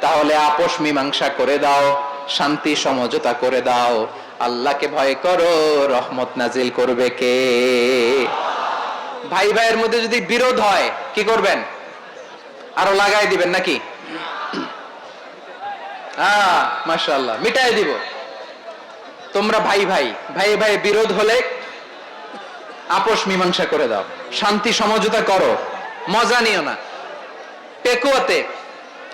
তাহলে আপোষ মীমাংসা করে দাও, শান্তি সমঝোতা করে দাও। আল্লাহকে ভয় করো, রহমত নাজিল করবে কে? ভাই ভাইয়ের মধ্যে যদি বিরোধ হয়, কি করবেন? আরও লাগাই দিবেন নাকি? হ্যাঁ মাশাআল্লাহ, মিটাই দিব। তোমরা ভাই ভাই ভাই ভাই বিরোধ হলে আপোষ মীমাংসা করে দাও। শান্তি সমঝোতা করো। মজা নিও না। পেকুয়াতে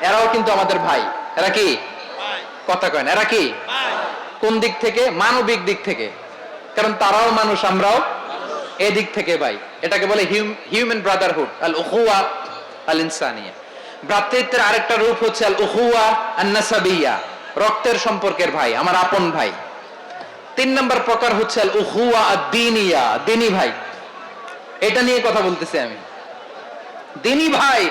এরাও কিন্তু আমাদের ভাই। এরা কি? কথা কয় না এরা কি? কোন দিক থেকে? মানবিক দিক থেকে। কারণ তারাও মানুষ আমরাও এদিক থেকে ভাই। এটাকে বলে হিউম্যান ব্রাদারহুড আল উহুয়া আল ইনসানিয়া। ভ্রাতৃত্বের আরেকটা রূপ হচ্ছে আল উহুয়া আন্নাসাবিয়া রক্তের সম্পর্কের ভাই আমার আপন ভাই। তিন নম্বর প্রকার হচ্ছে আল উহুয়া দিনিয়া দিনী ভাই। এটা নিয়ে কথা বলতেছি আমি। দিনী ভাই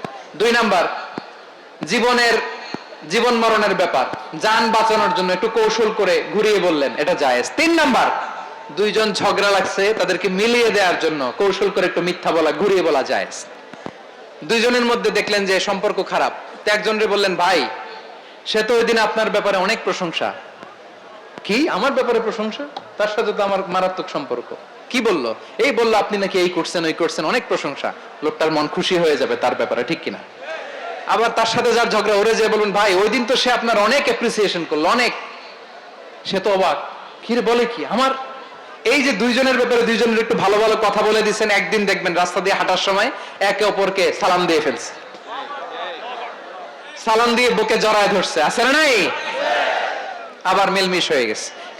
দুই নাম্বার, জীবনের, জীবন মরণের ব্যাপার। যান বাঁচানোর জন্য একটু কৌশল করে ঘুরিয়ে বললেন, এটা জায়েজ। তিন নাম্বার, দুইজন ঝগড়া লাগছে, তাদেরকে মিলিয়ে দেওয়ার জন্য কৌশল করে একটু মিথ্যা বলা, ঘুরিয়ে বলা জায়েজ। দুইজনের মধ্যে দেখলেন যে সম্পর্ক খারাপ। তো একজনরে বললেন, ভাই, সে তো ওই দিন আপনার ব্যাপারে অনেক প্রশংসা। কি? আমার ব্যাপারে প্রশংসা? তার সাথে তো আমার মারাত্মক সম্পর্ক। কি বলল? এই বলল, আপনি নাকি এই করছেন, ওই করছেন। অনেক প্রশংসা। লোকটার মন খুশি হয়ে যাবে তার ব্যাপারে, ঠিক কিনা? আবার তার সাথে যার ঝগড়া, ওরে যে বলুন, ভাই, ওই দিন তো সে আপনার অনেক অ্যাপ্রিসিয়েশন করল, অনেক। সে তো অবাক। কি বলে কি? আমার এই যে দুইজনের ব্যাপারে দুইজনের একটু ভালো ভালো কথা বলে দিচ্ছেন একদিন দেখবেন রাস্তা দিয়ে হাঁটার সময় একে অপরকে সালাম দিয়ে ফেলছে। সালাম দিয়ে বুকে জড়ায় ধরছে। আছে না নাই? আবার মিলমিশ হয়ে গেছে।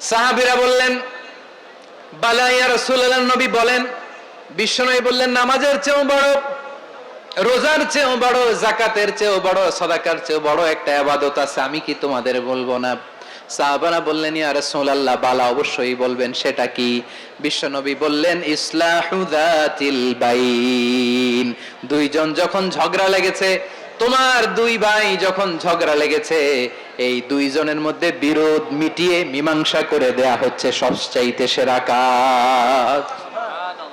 সাহাবিরা বললেন বালাইয়া রসুল্লাহ নবী বলেন, বিশ্বনবী বললেন, নামাজের চেয়েও বড়, রোজার চেয়েও বড় জাকাতের চেয়েও বড়, সদাকার চেয়েও বড় একটা আবাদত আছে, আমি কি তোমাদের বলব না? সাহাবারা বললেন, ইয়া রাসূলুল্লাহ, বালা অবশ্যই বলবেন, সেটা কি? বিশ্বনবী বললেন, ইসলাহু বাইন। দুইজন যখন ঝগড়া লেগেছে তোমার দুই ভাই যখন ঝগড়া লেগেছে, এই দুইজনের মধ্যে বিরোধ মিটিয়ে মীমাংসা করে দেয়া হচ্ছে সবচাইতে সেরা কাজ।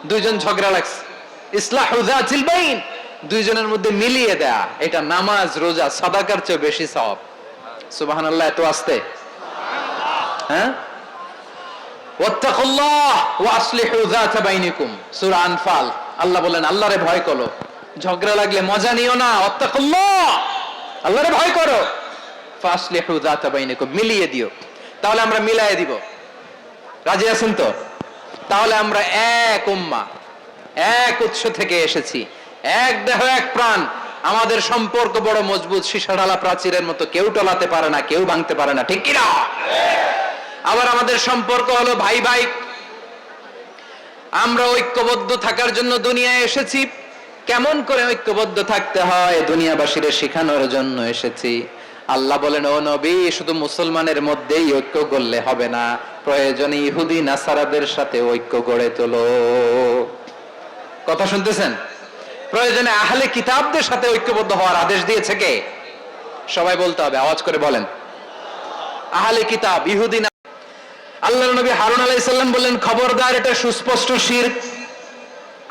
দুইজন ঝগড়া লাগছে। দুইজনের মধ্যে মিলিয়ে দেয়া, এটা নামাজ, রোজা, সাদাকার চেয়ে বেশি সব সুবাহান আল্লাহ এত আসতে। হ্যাঁ? আল্লাহ বলেন, আল্লাহরে ভয় করো। ঝগড়া লাগলে মজা নিও না ওয়াত্তাকুল্লাহ আল্লাহরে ভয় করো। ফাসলিহু যাতা বাইনিকুম, মিলিয়ে দিও। তাহলে আমরা মিলায়ে দিব। রাজি আছেন তো? তাহলে আমরা এক উম্মা, এক উৎস থেকে এসেছি। এক দেহ, এক প্রাণ। আমাদের সম্পর্ক বড় মজবুত, সীসাঢালা প্রাচীরের মতো। কেউ টলাতে পারে না, কেউ ভাঙতে পারে না, ঠিক কিনা আবার আমাদের সম্পর্ক হলো ভাই ভাই আমরা ঐক্যবদ্ধ থাকার জন্য দুনিয়ায় এসেছি। কেমন করে ঐক্যবদ্ধ থাকতে হয়? দুনিয়াবাসীর শেখানোর জন্য এসেছি। আল্লাহ বলেন, ও নবী, শুধু মুসলমানের মধ্যেই ঐক্য করলে হবে না। প্রয়োজনে ইহুদি, নাসারাদের সাথে ঐক্য গড়ে তোলো। কথা শুনতেছেন? প্রয়োজনে আহলে কিতাবদের সাথে ঐক্যবদ্ধ হওয়ার আদেশ দিয়েছে কে? সবাই বলতে হবে, আওয়াজ করে বলেন। আহলে কিতাব, ইহুদি আল্লাহ নবী হারুন আলাইসাল্লাম বললেন, খবরদার, এটা সুস্পষ্ট শির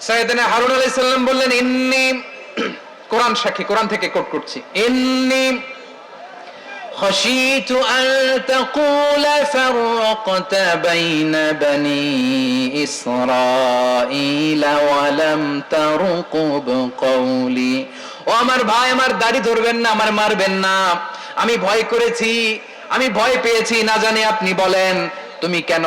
সাইয়েদনা হারুন আলাইহিস সালাম বললেন ইন্নি কোরআন সাক্ষী কোরআন থেকে কোট করছি ইন্নি خشيت أن تقول فرقت بين بني إسرائيل ولم ترقب قولي ও আমার ভাই আমার দাড়ি ধরবেন না আমার মারবেন না আমি ভয় করেছি আমি ভয় পেয়েছি না জানি আপনি বলেন তুমি কেন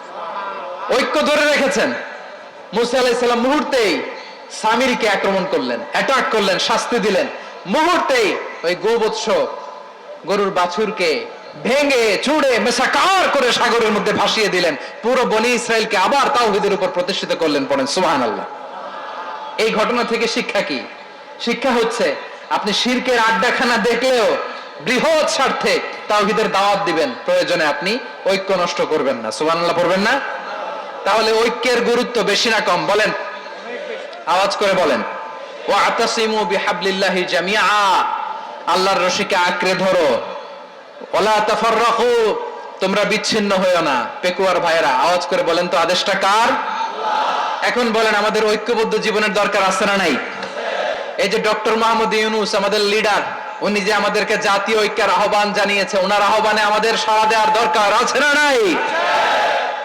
ঐক্য ধরে রেখেছেন। মুসা আলাইসাল্লাম মুহূর্তেই সামিরকে আক্রমণ করলেন অ্যাটাক করলেন, শাস্তি দিলেন। মুহূর্তেই ওই গোবৎস গরুর বাছুরকে ভেঙে চুড়ে মেসাকার করে সাগরের মধ্যে ভাসিয়ে দিলেন। পুরো বনি ইসরায়েলকে আবার তাওহীদের উপর প্রতিষ্ঠিত করলেন পড়েন সুবহান আল্লাহ এই ঘটনা থেকে শিক্ষা কি? শিক্ষা হচ্ছে, আপনি শিরকের আড্ডাখানা দেখলেও বৃহৎ স্বার্থে তাওহীদের দাওয়াত দিবেন। প্রয়োজনে আপনি ঐক্য নষ্ট করবেন না। সুবহানাল্লাহ পড়বেন না? তাহলে ঐক্যের গুরুত্ব বেশি না কম বলেন। আওয়াজ করে বলেন। ও আতাসিমু বিহাবলিল্লাহি জামিআ আল্লাহর রশিকে আঁকড়ে ধরো। ওলা তাফাররাকু তোমরা বিচ্ছিন্ন হয়েও না পেকুয়ার ভাইয়েরা। আওয়াজ করে বলেন তো আদেশটা কার? এখন বলেন আমাদের ঐক্যবদ্ধ জীবনের দরকার আছে না নাই? এই যে ডক্টর মাহমুদ ইউনুস আমাদের লিডার উনি যে আমাদেরকে জাতীয় ঐক্যের আহ্বান জানিয়েছে ওনার আহ্বানে আমাদের সাড়া দেওয়ার দরকার আছে না নাই?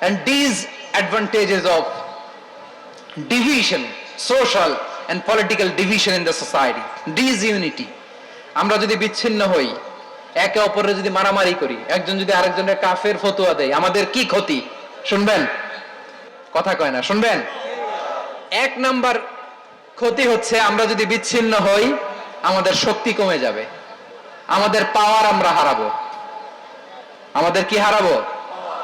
and disadvantages of division, social and political division in the society, disunity. আমরা যদি বিচ্ছিন্ন হই একে অপরের যদি মারামারি করি একজন যদি আরেকজনের কাফের ফতুয়া দেয় আমাদের কি ক্ষতি? শুনবেন? কথা কয় না শুনবেন? এক নাম্বার ক্ষতি হচ্ছে আমরা যদি বিচ্ছিন্ন হই আমাদের শক্তি কমে যাবে। আমাদের পাওয়ার আমরা হারাবো। আমাদের কি হারাবো?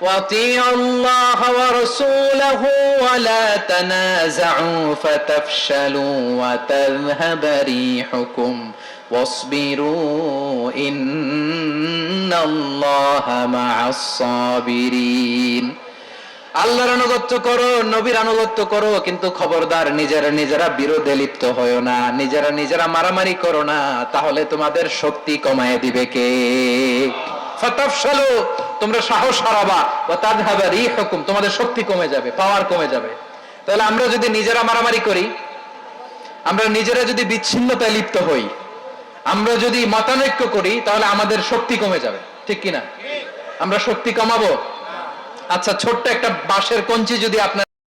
وَأَطِيعُوا اللَّهَ وَرَسُولَهُ وَلَا تَنَازَعُوا فَتَفْشَلُوا وَتَذْهَبَ رِيحُكُمْ وَاصْبِرُوا إِنَّ اللَّهَ مَعَ الصَّابِرِينَ আল্লাহর আনুগত্য করো নবীর আনুগত্য করো কিন্তু খবরদার নিজেরা নিজেরা বিরোধে লিপ্ত হয়েও না নিজেরা নিজেরা মারামারি করো না তাহলে তোমাদের শক্তি কমায় দিবে কে ফাতাফশালু তোমরা সাহস হারাবা। ওয়া তাযহাবা রিহুকুম, তোমাদের শক্তি কমে যাবে পাওয়ার কমে যাবে। তাহলে আমরা যদি নিজেরা মারামারি করি, আমরা নিজেরা যদি বিচ্ছিন্নতায় লিপ্ত হই, আমরা যদি মতানৈক্য করি, তাহলে আমাদের শক্তি কমে যাবে। ঠিক কিনা? আমরা শক্তি কমাবো? আচ্ছা ছোট্ট একটা বাঁশের কঞ্চি যদি আপনার